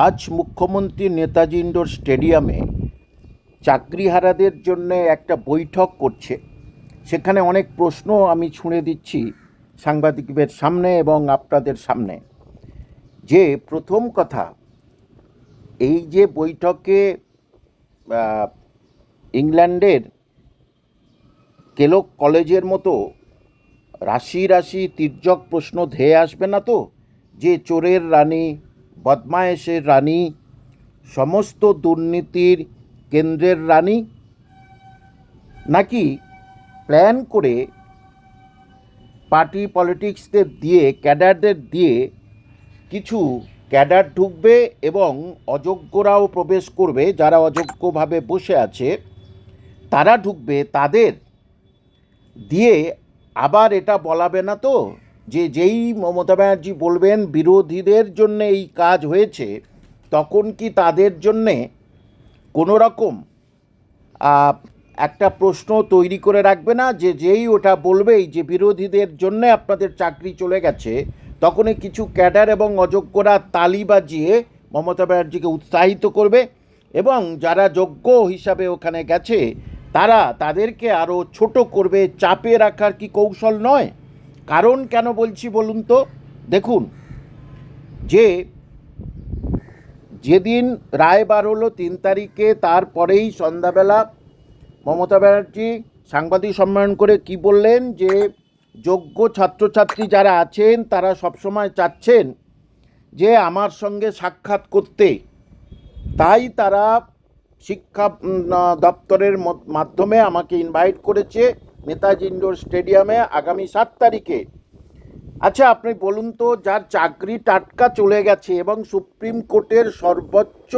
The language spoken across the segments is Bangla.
আজ মুখ্যমন্ত্রী নেতাজি ইন্ডোর স্টেডিয়ামে চাকরিহারাদের জন্য একটা বৈঠক করছে। সেখানে অনেক প্রশ্ন আমি ছুঁড়ে দিচ্ছি সাংবাদিকদের সামনে এবং আপনাদের সামনে। যে প্রথম কথা, এই যে বৈঠকে ইংল্যান্ডের কেলক কলেজের মতো রাশি রাশি তির্যক প্রশ্ন ধেয়ে আসবে না তো? যে চোরের রানী বদমায়েশের রানী, সমস্ত দুর্নীতির কেন্দ্রের রানী? নাকি প্ল্যান করে পার্টি পলিটিক্সদের দিয়ে, ক্যাডারদের দিয়ে কিছু ক্যাডার ঢুকবে এবং অযোগ্যরাও প্রবেশ করবে, যারা অযোগ্যভাবে বসে আছে, তারা ঢুকবে তাদের দিয়ে আবার এটা বলাবে না তো? যে যেই মমতা ব্যানার্জি বলবেন বিরোধীদের জন্য এই কাজ হয়েছে, তখন কি তাদের জন্যে কোনো রকম একটা প্রশ্ন তৈরি করে রাখবে না যে যেই ওটা বলবেই যে বিরোধীদের জন্য আপনাদের চাকরি চলে গেছে, তখনই কিছু ক্যাডার এবং অযোগ্যরা তালি বাজিয়ে মমতা ব্যানার্জিকে উৎসাহিত করবে এবং যারা যোগ্য হিসাবে ওখানে গেছে, তারা তাদেরকে আরও ছোট করবে, চাপে রাখার কি কৌশল নয়? কারণ কেন বলছি বলুন তো? দেখুন, যে যেদিন রায় বার হলো তিন তারিখে, তারপরেই সন্ধ্যাবেলা মমতা ব্যানার্জি সাংবাদিক সম্মেলন করে কি বললেন? যে যোগ্য ছাত্রছাত্রী যারা আছেন, তারা সবসময় চাচ্ছেন যে আমার সঙ্গে সাক্ষাৎ করতে। তাই তারা শিক্ষা দপ্তরের মাধ্যমে আমাকে ইনভাইট করেছে। নেতাজি ইন্ডোর স্টেডিয়ামে আগামী সাত তারিখে। আচ্ছা আপনি বলুন তো, যার চাকরি টাটকা চলে গেছে এবং সুপ্রিম কোর্টের সর্বোচ্চ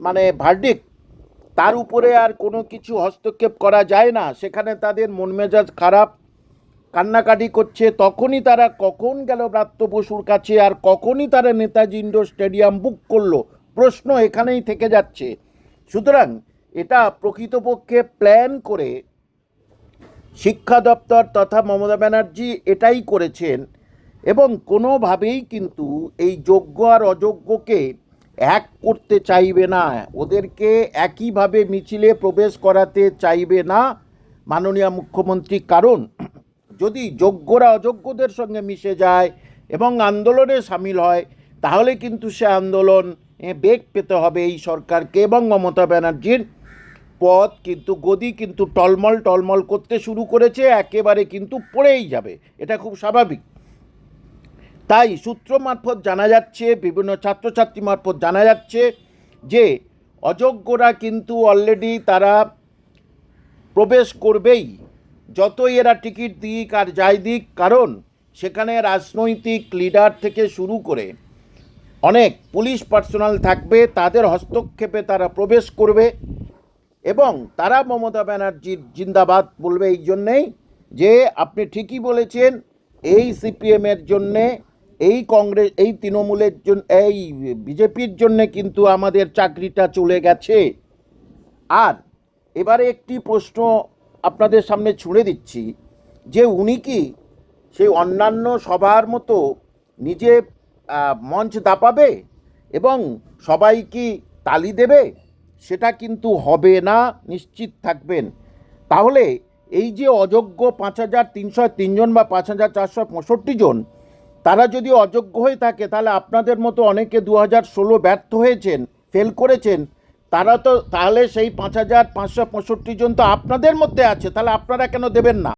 মানে ভার্ডিক তার উপরে আর কোনো কিছু হস্তক্ষেপ করা যায় না। সেখানে তাদের মন মেজাজ খারাপ, কান্নাকাটি করছে, তখনই তারা কখন গেল ব্রাত্য বসুর কাছে আর কখনই তারা নেতাজি ইন্ডোর স্টেডিয়াম বুক করল? প্রশ্ন এখানেই থেকে যাচ্ছে। সুতরাং এটা প্রকৃতপক্ষে প্ল্যান করে শিক্ষা দপ্তর তথা মমতা ব্যানার্জি এটাই করেছেন এবং কোনোভাবেই কিন্তু এই যোগ্য আর অযোগ্যকে এক করতে চাইবে না। ওদেরকে একইভাবে মিছিলে প্রবেশ করাতে চাইবে না মাননীয় মুখ্যমন্ত্রী। কারণ যদি যোগ্যরা অযোগ্যদের সঙ্গে মিশে যায় এবং আন্দোলনে সামিল হয়, তাহলে কিন্তু সে আন্দোলন বেগ পেতে হবে এই সরকারকে এবং মমতা ব্যানার্জির পথ কিন্তু গদি কিন্তু টলমল টলমল করতে শুরু করেছে, একেবারে কিন্তু পড়েই যাবে। এটা খুব স্বাভাবিক। তাই সূত্র মারফত জানা যাচ্ছে, বিভিন্ন ছাত্রছাত্রী মারফত জানা যাচ্ছে যে, অযোগ্যরা কিন্তু অলরেডি তারা প্রবেশ করবেই। যতই এরা টিকিট দিক আর যাই দিক, কারণ সেখানে রাজনৈতিক লিডার থেকে শুরু করে অনেক পুলিশ পার্সোনাল থাকবে, তাদের হস্তক্ষেপে তারা প্রবেশ করবে। এবং তারা মমতা ব্যানার্জির জিন্দাবাদ বলবে এই জন্যেই যে আপনি ঠিকই বলেছেন, এই সিপিএমের জন্যে, এই কংগ্রেস, এই তৃণমূলের জন্য এই বিজেপির জন্যে কিন্তু আমাদের চাকরিটা চলে গেছে। আর এবারে একটি প্রশ্ন আপনাদের সামনে ছুঁড়ে দিচ্ছি, যে উনি কি সেই অন্যান্য সবার মতো নিজে মঞ্চ দাপাবে এবং সবাই কি তালি দেবে? সেটা কিন্তু হবে না, নিশ্চিত থাকবেন। তাহলে এই যে অযোগ্য পাঁচ হাজার তিনশো তিনজন বা পাঁচ হাজার চারশো পঁয়ষট্টি জন, তারা যদি অযোগ্য হয়ে থাকে, তাহলে আপনাদের মতো অনেকে দু হাজার ষোলো ব্যর্থ হয়েছেন, ফেল করেছেন, তারা তো তাহলে সেই পাঁচ হাজার পাঁচশো পঁয়ষট্টি জন তো আপনাদের মধ্যে আছে, তাহলে আপনারা কেন দেবেন না?